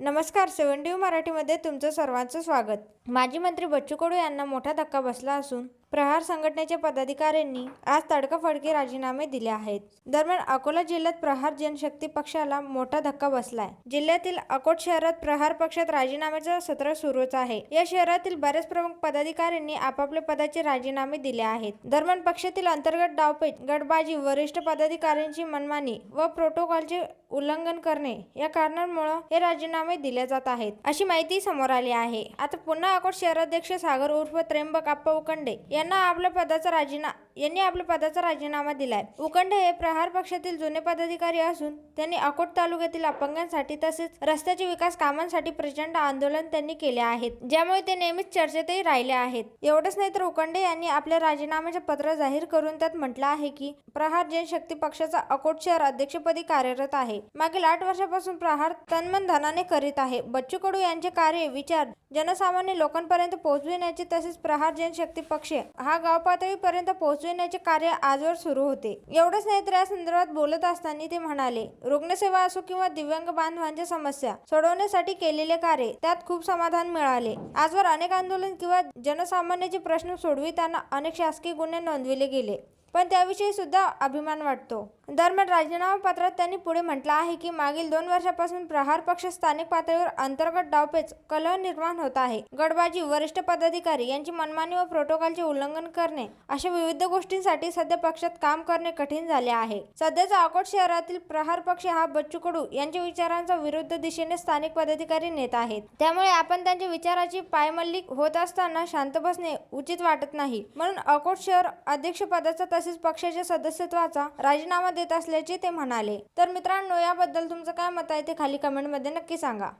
नमस्कार सेवन डी मराठीमध्ये तुमचं सर्वांचं स्वागत. माजी मंत्री बच्चू कडू यांना मोठा धक्का बसला असून प्रहार संघटनेच्या पदाधिकाऱ्यांनी आज तडकाफडकी राजीनामे दिले आहेत. दरम्यान अकोला जिल्ह्यात प्रहार जनशक्ती पक्षाला मोठा धक्का बसलाय. जिल्ह्यातील अकोट शहरात प्रहार पक्षात राजीनाम्याचं सत्र सुरूच आहे. या शहरातील बऱ्याच प्रमुख पदाधिकाऱ्यांनी आपापल्या पदाचे राजीनामे दिले आहेत. दरम्यान पक्षातील अंतर्गत डावपेच गटबाजी वरिष्ठ पदाधिकाऱ्यांची मनमानी व प्रोटोकॉलचे उल्लंघन करणे या कारणांमुळे हे राजीनामे दिले जात आहेत अशी माहिती समोर आली आहे. आता पुन्हा अकोट शहराध्यक्ष सागर उर्फ त्र्यंबक आप्पा उकंडे यांना आपल्या पदाचा राजीना यांनी आपल्या पदाचा राजीनामा दिलाय. उकंडे हे प्रहार पक्षातील जुने पदाधिकारी असून त्यांनी अकोट तालुक्यातील अपंगांसाठी तसेच रस्त्याच्या विकास कामांसाठी प्रचंड आंदोलन त्यांनी केले आहेत ज्यामुळे ते नेहमीच चर्चेतही राहिले आहेत. एवढंच नाही तर उकंडे यांनी आपल्या राजीनाम्याचे पत्र जाहीर करून त्यात म्हटलं आहे की प्रहार जनशक्ती पक्षाचा अकोट शहर अध्यक्षपदी कार्यरत आहे. मागील आठ वर्षापासून प्रहार तन्मन धनाने करीत आहे. बच्चू कडू यांचे कार्य विचार जनसामान्य लोकांपर्यंत पोहोचविण्याचे तसेच प्रहार जनशक्ती पक्ष हा गाव पातळीपर्यंत पोहोचविण्याचे कार्य आजवर सुरू होते. एवढंच नाही तर या संदर्भात बोलत असताना ते म्हणाले रुग्णसेवा असो किंवा दिव्यांग बांधवांच्या समस्या सोडवण्यासाठी केलेले कार्य त्यात खूप समाधान मिळाले. आजवर अनेक आंदोलन किंवा जनसामान्याचे प्रश्न सोडविताना अनेक शासकीय गुन्हे नोंदविले गेले. पण त्याविषयी सुद्धा अभिमान वाटतो. दरम्यान राजीनामा पत्रात त्यांनी पुढे म्हटलं आहे की मागील दोन वर्षापासून प्रहार पक्ष स्थानिक पातळीवर अंतर्गत डावपेच कलह निर्माण होत आहे. गडबाजी वरिष्ठ पदाधिकारी यांची मनमानी व प्रोटोकॉलचे उल्लंघन करणे अशा विविध गोष्टींसाठी सध्या पक्षात काम करणे कठीण झाले आहे. सध्याचा अकोट शहरातील प्रहार पक्ष हा बच्चू कडू यांच्या विचारांचा विरुद्ध दिशेने स्थानिक पदाधिकारी नेत आहेत. त्यामुळे आपण त्यांच्या विचाराची पायमल्ली होत असताना शांत बसणे उचित वाटत नाही. म्हणून अकोट शहर अध्यक्षपदाचा तसेच पक्षाच्या सदस्यत्वाचा राजीनामा देत असल्याचे ते म्हणाले. तर मित्रांनो याबद्दल तुमचं काय मत आहे ते खाली कमेंटमध्ये नक्की सांगा.